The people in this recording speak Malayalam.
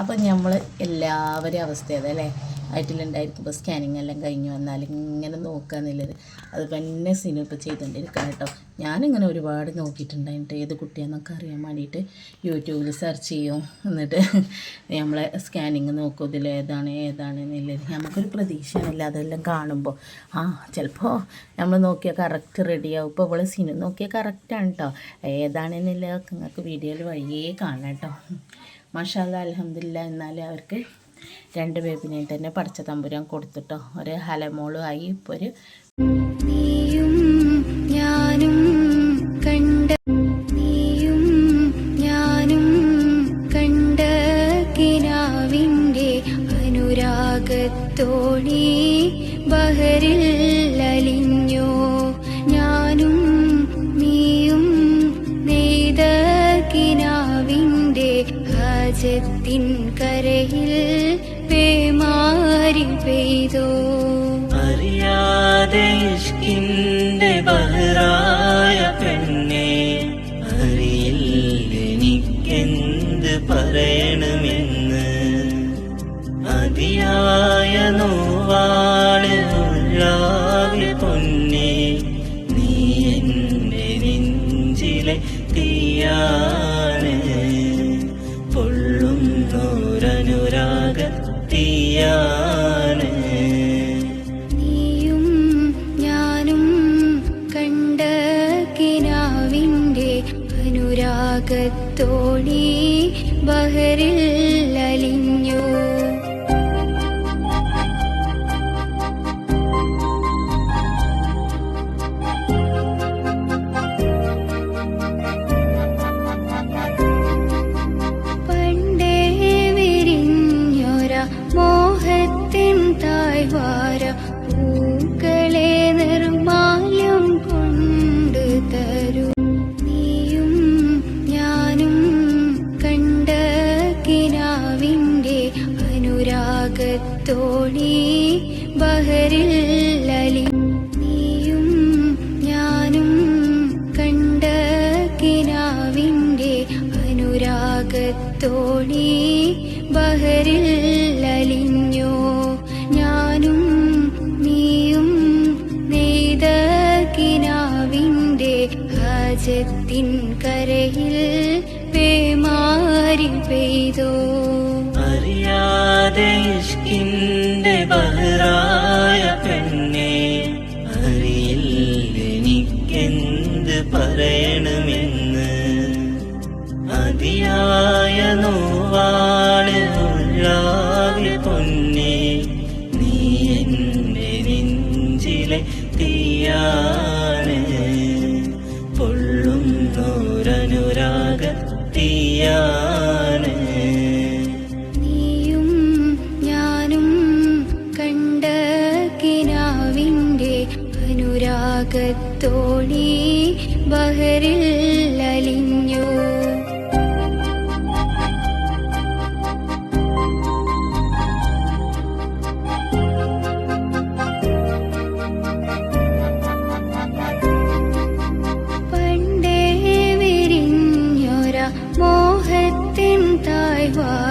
അപ്പം നമ്മൾ എല്ലാവരും അവസ്ഥ അതല്ലേ ആയിട്ടിലുണ്ടായിരിക്കുമ്പോൾ സ്കാനിങ് എല്ലാം കഴിഞ്ഞു വന്നാൽ ഇങ്ങനെ നോക്കുക എന്നുള്ളത്. അത് തന്നെ സിനിമ ചെയ്തുകൊണ്ടിരിക്കണം കേട്ടോ. ഞാനിങ്ങനെ ഒരുപാട് നോക്കിയിട്ടുണ്ടായിട്ട് ഏത് കുട്ടിയാണെന്നൊക്കെ അറിയാൻ വേണ്ടിയിട്ട് യൂട്യൂബിൽ സെർച്ച് ചെയ്യും. എന്നിട്ട് നമ്മളെ സ്കാനിങ് നോക്കും. ഇതിൽ ഏതാണ് ഏതാണ് എന്നുള്ളത്. നമുക്കൊരു പ്രതീക്ഷയാണല്ല അതെല്ലാം കാണുമ്പോൾ ആ ചിലപ്പോൾ നമ്മൾ നോക്കിയാൽ കറക്റ്റ് റെഡിയാവും ഇപ്പോൾ ഇവിടെ സിനിമ നോക്കിയാൽ കറക്റ്റാണ് കേട്ടോ ഏതാണെന്നില്ല നിങ്ങൾക്ക് വീഡിയോയിൽ വഴിയേ കാണാം കേട്ടോ മാഷാല്ല അലഹമില്ല എന്നാൽ അവർക്ക് രണ്ട് ബേബിനെയും തന്നെ പഠിച്ച തമ്പുരാൻ കൊടുത്തിട്ടോ. ഒരു ഹലമോളും ആയി ഇപ്പോൾ ഒരു ഞാനും ബഹറിൽ ഹാജത്തിൻ കരയിൽ പേമാരി പെയ്തോ അറിയാതെ അനുരാഗത്തോണി ബഹറിൽ അലിഞ്ഞു. അനുരാഗത്തോണി ബഹറിൽ ലലി നീയും ഞാനും കണ്ട കിനാവിന്റെ അനുരാഗത്തോണി ബഹറിൽ ലലിഞ്ഞോ ഞാനും നീയും നെയ്ത കിനാവിന്റെ ഹാജത്തിൻ കരയിൽ പേമാരി പെയ്തോ. അറിയാതെ ഇഷ്കിന്റെ ബഹറായ പെണ്ണെ അറിയില്ലെനിക്കെന്ത് പറയണമെന്ന്. അതിയായ നോവാണ് ഉള്ളാകെ പൊന്നെ നീ എന്റെ നെഞ്ചിലെ തീയാണ് അനുരാഗത്തോണി ബഹറിൽ അലിഞ്ഞു. മോഹത്തിൻ താഴ്വാര